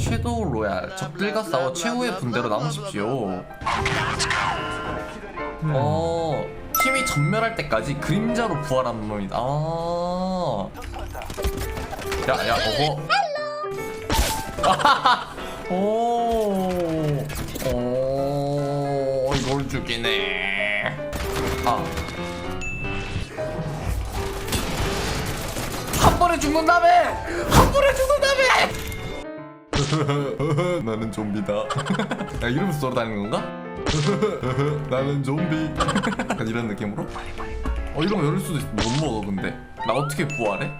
섀도우 로얄 적들과 싸워 최후의 분대로 남으십시오 어 팀이 전멸할 때까지 그림자로 부활하는 놈이다 아 야 야 어허 오, 오, 이걸 죽이네. 아. 한 번에 죽는다며! 한 번에 죽는다며! 나는 좀비다. 야, 이러면서 돌아다니는 건가? 나는 좀비. 약간 이런 느낌으로? 어, 거 열릴 수도 있어. 못 먹어, 근데. 나 어떻게 부활해?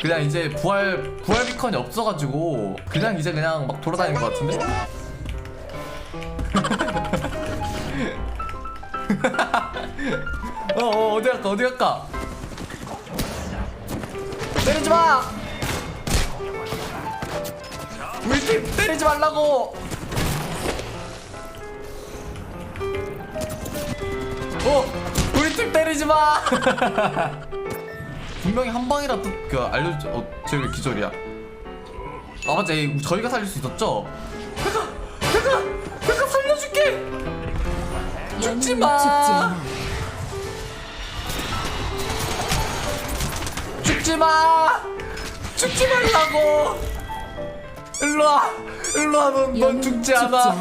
그냥 이제 부활 부활 비컨이 없어가지고 그냥 이제 그냥 막 돌아다니는 것 같은데? 어, 어 어디 갈까 어디 갈까? 때리지 마! 팀 때리지 말라고! 어팀 때리지 마! 분명히 한 방이라도 그 알려줘. 어, 쟤왜 기절이야? 아 맞아, 얘 저희가 살릴 수 있었죠? 내가, 내가, 내가 살려줄게. 죽지 마. 죽지 마. 죽지 말라고. 일로 와, 일로 와. 넌, 넌 죽지. 않아.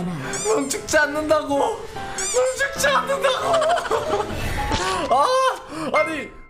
넌 죽지 않는다고. 넌 죽지 않는다고. 아, 아니